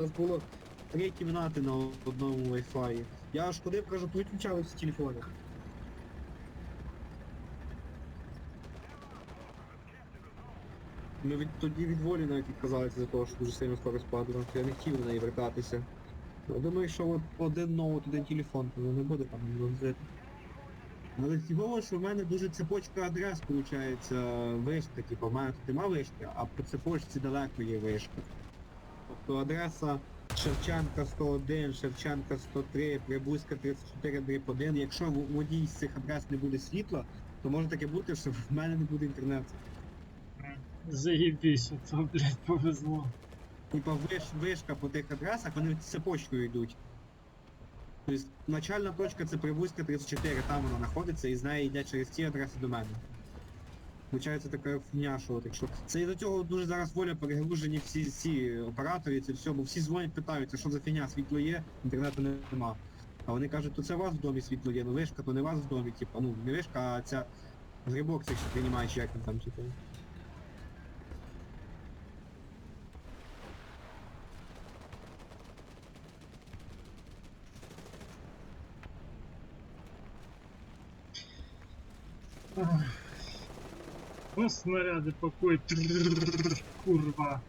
нас було три кімнати на одному Wi-Fi. Я аж ходив, кажу, виключали всі телефони. Ми від, тоді від волі навіть відказалися за того, що дуже сильно скоро спадало. Я не хотів на неї вертатися. Я думаю, що один ноут, один телефон, то не буде там жити. Але цікаво, що в мене дуже цепочка адрес, виходить, вишка, типу, в мене тут нема вишки, а по цепочці далеко є вишка. Тобто адреса Шевченка 101, Шевченка 103, Прибузька 34, дріб 1. Якщо в водій з цих адрес не буде світла, то може таке бути, що в мене не буде інтернету. Заєбісь, то, блядь, повезло. Типа виш, вишка по тих адресах, вони цепочкою йдуть. Тобто начальна точка це Прибузька 34, там вона знаходиться і з неї йде через ці адреси до мене. Получається така фігня, що от якщо. Це із-за цього дуже зараз воля перегружені всі ці оператори, це все, бо всі дзвонять, питаються, що за фігня, світло є, інтернету нема. А вони кажуть, то це у вас в домі світло є, ну вишка, то не у вас в домі, типа, ну не вишка, а ця грибок цей, що приймає, чи як він там, типу. Ах. Ну, снаряди покой. Курва.